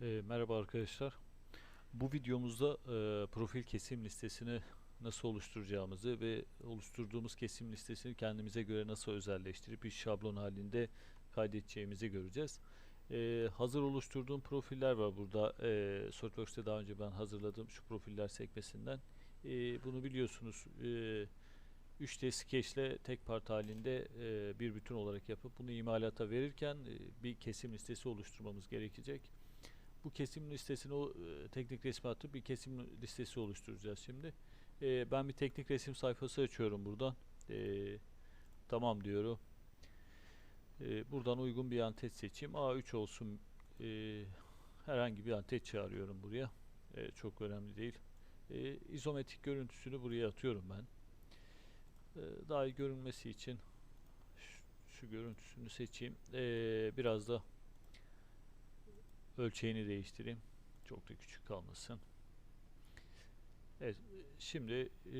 E, merhaba arkadaşlar. Bu videomuzda e, profil kesim listesini nasıl oluşturacağımızı ve oluşturduğumuz kesim listesini kendimize göre nasıl özelleştirip bir şablon halinde kaydedeceğimizi göreceğiz. E, hazır oluşturduğum profiller var burada. E, SolidWorks'te daha önce ben hazırladığım şu profiller sekmesinden. E, bunu biliyorsunuz. E, 3D Sketch ile tek part halinde e, bir bütün olarak yapıp bunu imalata verirken e, bir kesim listesi oluşturmamız gerekecek. Bu kesim listesini o e, teknik resmi atıp bir kesim listesi oluşturacağız şimdi. E, ben bir teknik resim sayfası açıyorum buradan. E, tamam diyorum. E, buradan uygun bir antet seçeyim. A3 olsun. E, herhangi bir antet çağırıyorum buraya. E, çok önemli değil. E, izometrik görüntüsünü buraya atıyorum ben. E, daha iyi görünmesi için şu, şu görüntüsünü seçeyim. E, biraz da ölçeğini değiştireyim. Çok da küçük kalmasın. Evet, şimdi e,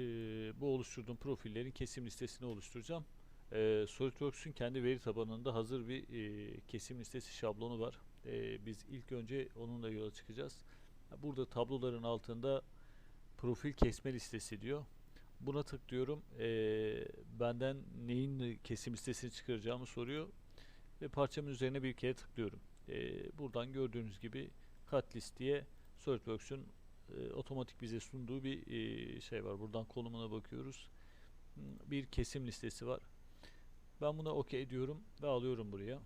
bu oluşturduğum profillerin kesim listesini oluşturacağım. E, SolidWorks'ün kendi veri tabanında hazır bir e, kesim listesi şablonu var. E, biz ilk önce onunla yola çıkacağız. Burada tabloların altında profil kesme listesi diyor. Buna tıklıyorum. E, benden neyin kesim listesini çıkaracağımı soruyor. Ve parçamın üzerine bir kere tıklıyorum. E, buradan gördüğünüz gibi cut list diye SolidWorks'ün e, otomatik bize sunduğu bir e, şey var. Buradan konumuna bakıyoruz. Bir kesim listesi var. Ben buna OK diyorum ve alıyorum buraya.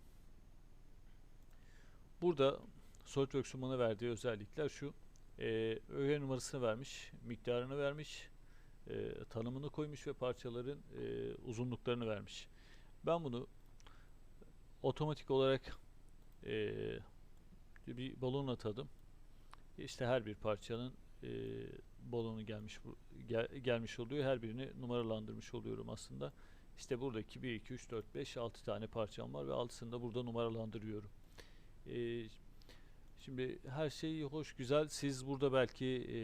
Burada SolidWorks'un bana verdiği özellikler şu. E, öğe numarasını vermiş, miktarını vermiş, e, tanımını koymuş ve parçaların e, uzunluklarını vermiş. Ben bunu otomatik olarak e, bir balon atadım. İşte her bir parçanın e, balonu gelmiş gel, gelmiş oluyor. Her birini numaralandırmış oluyorum aslında. İşte buradaki 1, 2, 3, 4, 5, 6 tane parçam var ve altısını da burada numaralandırıyorum. E, şimdi her şey hoş güzel. Siz burada belki e,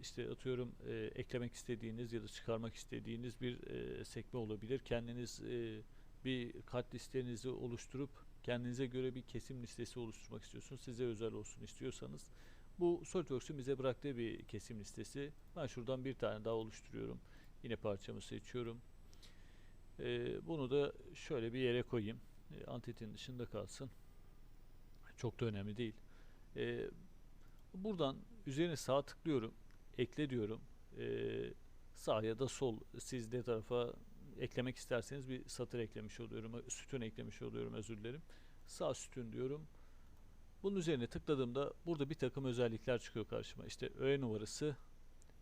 işte atıyorum e, eklemek istediğiniz ya da çıkarmak istediğiniz bir e, sekme olabilir. Kendiniz e, bir kat listenizi oluşturup kendinize göre bir kesim listesi oluşturmak istiyorsunuz. Size özel olsun istiyorsanız. Bu SolidWorks'un bize bıraktığı bir kesim listesi. Ben şuradan bir tane daha oluşturuyorum. Yine parçamı seçiyorum. Ee, bunu da şöyle bir yere koyayım. Ee, antetin dışında kalsın. Çok da önemli değil. Ee, buradan üzerine sağ tıklıyorum. Ekle diyorum. Ee, sağ ya da sol siz de tarafa eklemek isterseniz bir satır eklemiş oluyorum. Sütun eklemiş oluyorum özür dilerim. Sağ sütun diyorum. Bunun üzerine tıkladığımda burada bir takım özellikler çıkıyor karşıma. İşte öğe numarası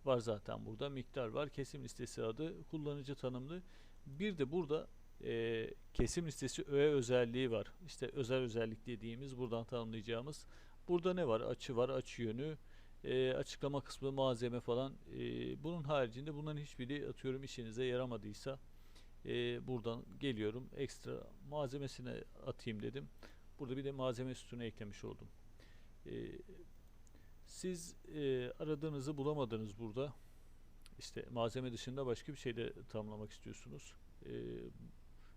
var zaten burada. Miktar var. Kesim listesi adı. Kullanıcı tanımlı. Bir de burada e, kesim listesi öğe özelliği var. İşte özel özellik dediğimiz buradan tanımlayacağımız. Burada ne var? Açı var. Açı yönü. E, açıklama kısmı, malzeme falan. E, bunun haricinde bunların hiçbiri atıyorum işinize yaramadıysa e, buradan geliyorum ekstra malzemesine atayım dedim. Burada bir de malzeme sütunu eklemiş oldum. E, siz e, aradığınızı bulamadınız burada. İşte malzeme dışında başka bir şey de tamamlamak istiyorsunuz. E,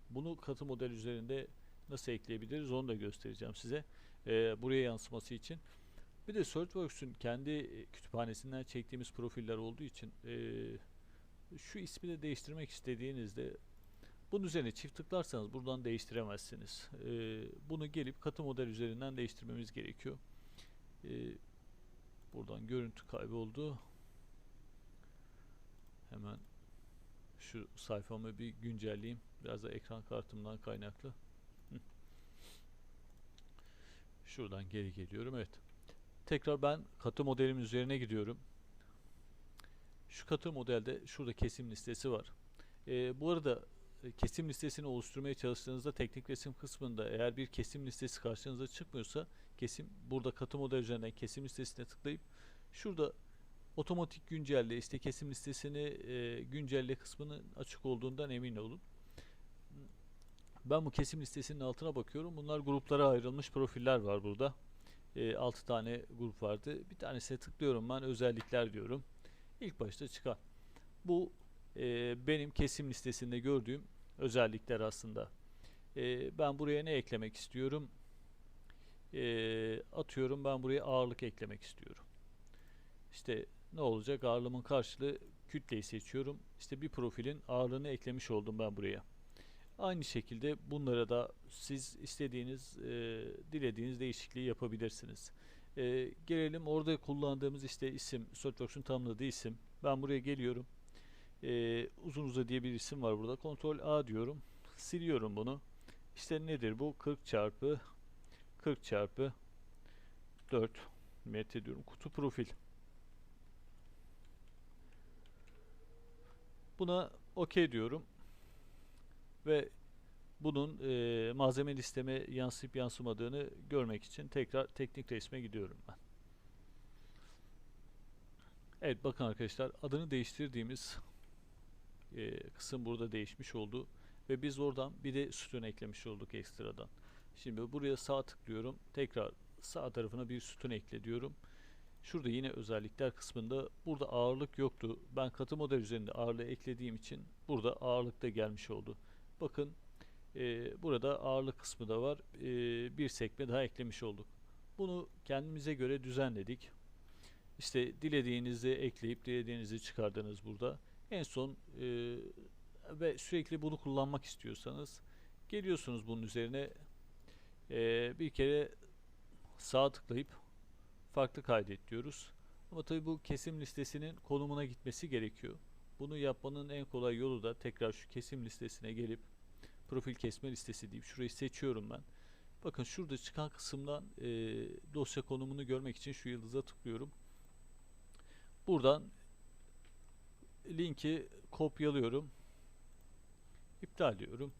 bunu katı model üzerinde nasıl ekleyebiliriz onu da göstereceğim size e, buraya yansıması için. Bir de SolidWorks'ün kendi kütüphanesinden çektiğimiz profiller olduğu için e, şu ismi de değiştirmek istediğinizde bunun üzerine çift tıklarsanız buradan değiştiremezsiniz. Ee, bunu gelip katı model üzerinden değiştirmemiz gerekiyor. Ee, buradan görüntü kayboldu. Hemen şu sayfamı bir güncelleyeyim. Biraz da ekran kartımdan kaynaklı. Şuradan geri geliyorum. Evet. Tekrar ben katı modelimin üzerine gidiyorum. Şu katı modelde şurada kesim listesi var. Ee, bu arada e, kesim listesini oluşturmaya çalıştığınızda teknik resim kısmında eğer bir kesim listesi karşınıza çıkmıyorsa kesim burada katı model üzerinden kesim listesine tıklayıp şurada otomatik güncelle işte kesim listesini e, güncelle kısmının açık olduğundan emin olun. Ben bu kesim listesinin altına bakıyorum. Bunlar gruplara ayrılmış profiller var burada. E, 6 tane grup vardı. Bir tanesine tıklıyorum ben özellikler diyorum. İlk başta çıkan. Bu e, benim kesim listesinde gördüğüm özellikler aslında. E, ben buraya ne eklemek istiyorum? E, atıyorum ben buraya ağırlık eklemek istiyorum. İşte ne olacak? Ağırlığımın karşılığı kütleyi seçiyorum. İşte bir profilin ağırlığını eklemiş oldum ben buraya. Aynı şekilde bunlara da siz istediğiniz, e, dilediğiniz değişikliği yapabilirsiniz. E, gelelim orada kullandığımız işte isim, SolidWorks'un tanımladığı isim. Ben buraya geliyorum. E, uzun uza diye bir isim var burada. Ctrl A diyorum. Siliyorum bunu. İşte nedir bu? 40 çarpı 40 çarpı 4 metre diyorum. Kutu profil. Buna OK diyorum. Ve bunun e, malzeme listeme yansıyıp yansımadığını görmek için tekrar teknik resme gidiyorum ben. Evet bakın arkadaşlar adını değiştirdiğimiz e, kısım burada değişmiş oldu ve biz oradan bir de sütun eklemiş olduk ekstradan. Şimdi buraya sağ tıklıyorum. Tekrar sağ tarafına bir sütun ekle diyorum. Şurada yine özellikler kısmında burada ağırlık yoktu. Ben katı model üzerinde ağırlığı eklediğim için burada ağırlık da gelmiş oldu. Bakın e, burada ağırlık kısmı da var. E, bir sekme daha eklemiş olduk. Bunu kendimize göre düzenledik. İşte dilediğinizi ekleyip dilediğinizi çıkardınız burada. En son e, ve sürekli bunu kullanmak istiyorsanız geliyorsunuz bunun üzerine e, bir kere sağ tıklayıp farklı kaydet diyoruz. Ama tabi bu kesim listesinin konumuna gitmesi gerekiyor. Bunu yapmanın en kolay yolu da tekrar şu kesim listesine gelip profil kesme listesi deyip şurayı seçiyorum ben. Bakın şurada çıkan kısımdan e, dosya konumunu görmek için şu yıldıza tıklıyorum. Buradan linki kopyalıyorum. İptal diyorum.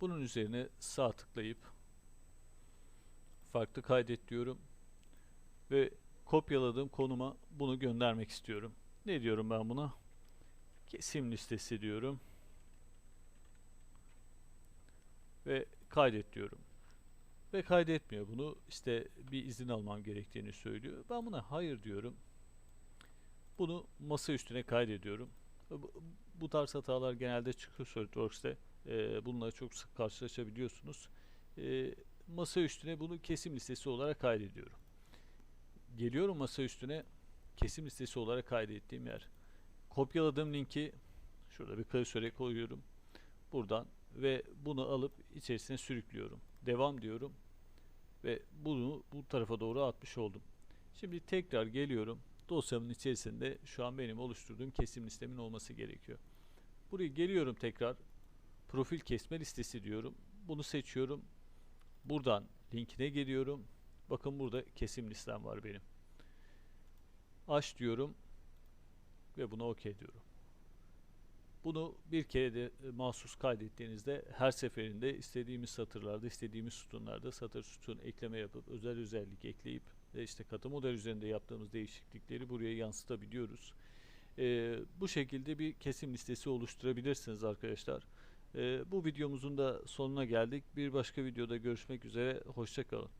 Bunun üzerine sağ tıklayıp farklı kaydet diyorum ve kopyaladığım konuma bunu göndermek istiyorum. Ne diyorum ben buna? Kesim listesi diyorum. Ve kaydet diyorum. Ve kaydetmiyor bunu. İşte bir izin almam gerektiğini söylüyor. Ben buna hayır diyorum. Bunu masa üstüne kaydediyorum. Bu, tarz hatalar genelde çıkıyor SolidWorks'te. Ee, bununla çok sık karşılaşabiliyorsunuz. Ee, masa üstüne bunu kesim listesi olarak kaydediyorum. Geliyorum masa üstüne kesim listesi olarak kaydettiğim yer. Kopyaladığım linki şurada bir klasöre koyuyorum. Buradan ve bunu alıp içerisine sürüklüyorum. Devam diyorum ve bunu bu tarafa doğru atmış oldum. Şimdi tekrar geliyorum. Dosyamın içerisinde şu an benim oluşturduğum kesim listemin olması gerekiyor. Buraya geliyorum tekrar. Profil kesme listesi diyorum. Bunu seçiyorum. Buradan linkine geliyorum. Bakın burada kesim listem var benim. Aç diyorum ve buna OK diyorum. Bunu bir kere de e, mahsus kaydettiğinizde her seferinde istediğimiz satırlarda, istediğimiz sütunlarda satır sütun ekleme yapıp özel özellik ekleyip ve işte katı model üzerinde yaptığımız değişiklikleri buraya yansıtabiliyoruz. Ee, bu şekilde bir kesim listesi oluşturabilirsiniz arkadaşlar. Ee, bu videomuzun da sonuna geldik. Bir başka videoda görüşmek üzere. Hoşçakalın.